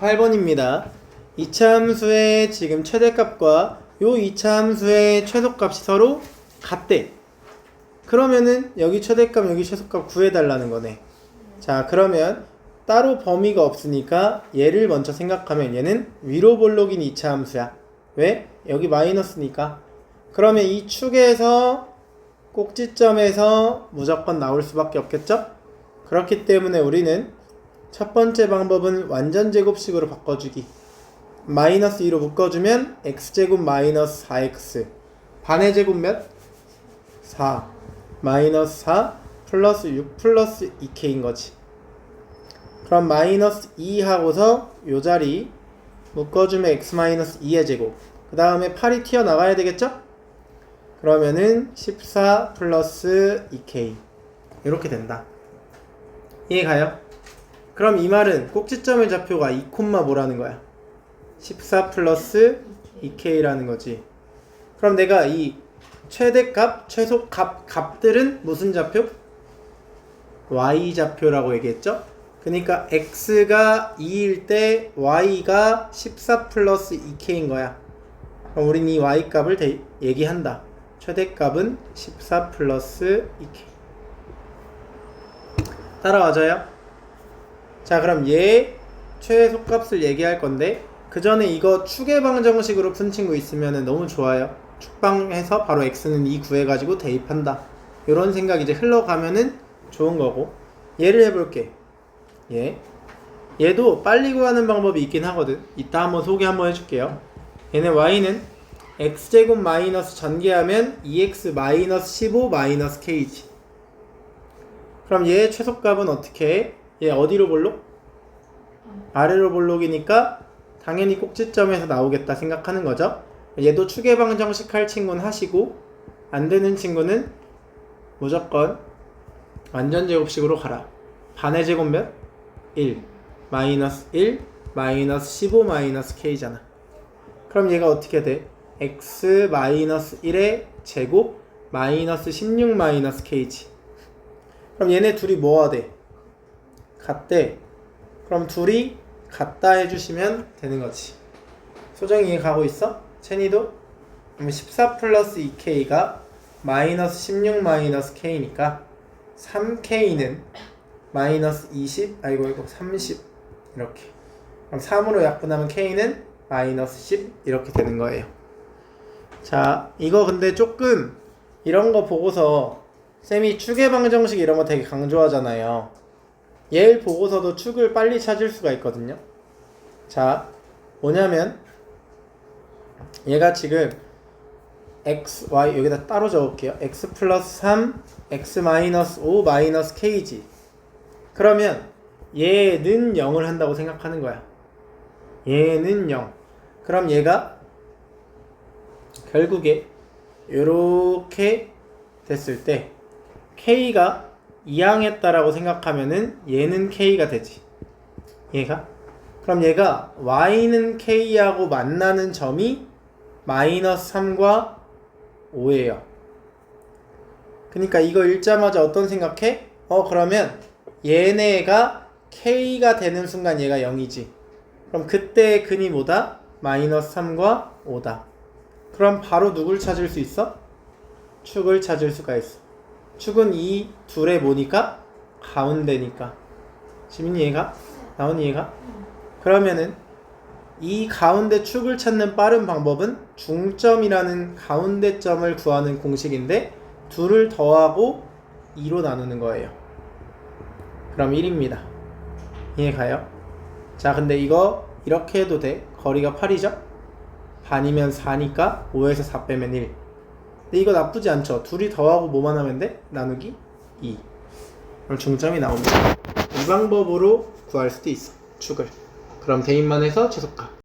8번입니다. 이차 함수의 지금 최대값과 요 이차 함수의 최소값이 서로 같대. 그러면은 여기 최대값 여기 최소값 구해달라는 거네. 자 그러면 따로 범위가 없으니까 얘를 먼저 생각하면 얘는 위로 볼록인 이차 함수야. 왜? 여기 마이너스니까. 그러면 이 축에서 꼭지점에서 무조건 나올 수밖에 없겠죠? 그렇기 때문에 우리는 첫 번째 방법은 완전 제곱식으로 바꿔주기. 마이너스 2로 묶어주면 x제곱 마이너스 4x. 반의 제곱 몇? 4. 마이너스 4 플러스 6 플러스 2k인 거지. 그럼 마이너스 2 하고서 요 자리 묶어주면 x 마이너스 2의 제곱. 그 다음에 8이 튀어나가야 되겠죠? 그러면은 14 플러스 2k. 이렇게 된다. 이해 가요? 그럼 이 말은 꼭지점의 좌표가 2 콤마 뭐라는 거야? 14 플러스 2k라는 거지. 그럼 내가 이 최대값, 최소값, 값들은 무슨 좌표? y 좌표라고 얘기했죠? 그러니까 x가 2일 때 y가 14 플러스 2k인 거야. 그럼 우린 이 y 값을 대- 얘기한다. 최대값은 14 플러스 2k. 따라와줘요? 자 그럼 얘 최소값을 얘기할 건데 그 전에 이거 추계방정식으로 푼 친구 있으면 너무 좋아요. 축방해서 바로 x는 2 구해가지고 대입한다. 이런 생각 이제 흘러가면은 좋은 거고. 얘를 해볼게. 얘. 얘도 빨리 구하는 방법이 있긴 하거든. 이따 한번 소개 한번 해줄게요. 얘네 y는 x제곱 마이너스 전개하면 2x 마이너스 15 마이너스 k지 그럼 얘의 최소값은 어떻게 해? 얘 어디로 볼록? 아래로 볼록이니까 당연히 꼭지점에서 나오겠다 생각하는 거죠. 얘도 추계방 정식 할 친구는 하시고 안 되는 친구는 무조건 완전 제곱식으로 가라. 반의 제곱 몇? 1 마이너스 1 마이너스 15 마이너스 k잖아. 그럼 얘가 어떻게 돼? x 마이너스 1의 제곱 마이너스 16 마이너스 k지. 그럼 얘네 둘이 뭐가 돼? 같대. 그럼 둘이 같다 해주시면 되는 거지. 소정이 가고 있어? 체니도? 그럼 14 플러스 2k가 마이너스 16 마이너스 k니까 3k는 마이너스 20 아이고 이거 30 이렇게 그럼 3으로 약분하면 k는 마이너스 10 이렇게 되는 거예요. 자 이거 근데 조금 이런 거 보고서 쌤이 추계방정식 이런 거 되게 강조하잖아요. 얘를 보고서도 축을 빨리 찾을 수가 있거든요. 자, 뭐냐면 얘가 지금 x, y 여기다 따로 적을게요. x 플러스 3, x 마이너스 5 마이너스 k지. 그러면 얘는 0을 한다고 생각하는 거야. 얘는 0. 그럼 얘가 결국에 이렇게 됐을 때 k가 2항했다라고 생각하면은 얘는 k가 되지. 얘가? 그럼 얘가 y는 k하고 만나는 점이 마이너스 3과 5예요. 그러니까 이거 읽자마자 어떤 생각해? 어 그러면 얘네가 k가 되는 순간 얘가 0이지. 그럼 그때의 근이 뭐다? 마이너스 3과 5다. 그럼 바로 누굴 찾을 수 있어? 축을 찾을 수가 있어. 축은 이 둘의 뭐니까? 가운데니까. 지민이 얘가? 나온이 얘가? 그러면은 이 가운데 축을 찾는 빠른 방법은 중점이라는 가운데 점을 구하는 공식인데 둘을 더하고 2로 나누는 거예요. 그럼 1입니다. 이해 가요? 자, 근데 이거 이렇게 해도 돼. 거리가 8이죠? 반이면 4니까 5에서 4 빼면 1. 근데 이거 나쁘지 않죠? 둘이 더하고 뭐만 하면 돼? 나누기 2. 그럼 중점이 나옵니다. 이 방법으로 구할 수도 있어. 축을. 그럼 대입만 해서 최소값.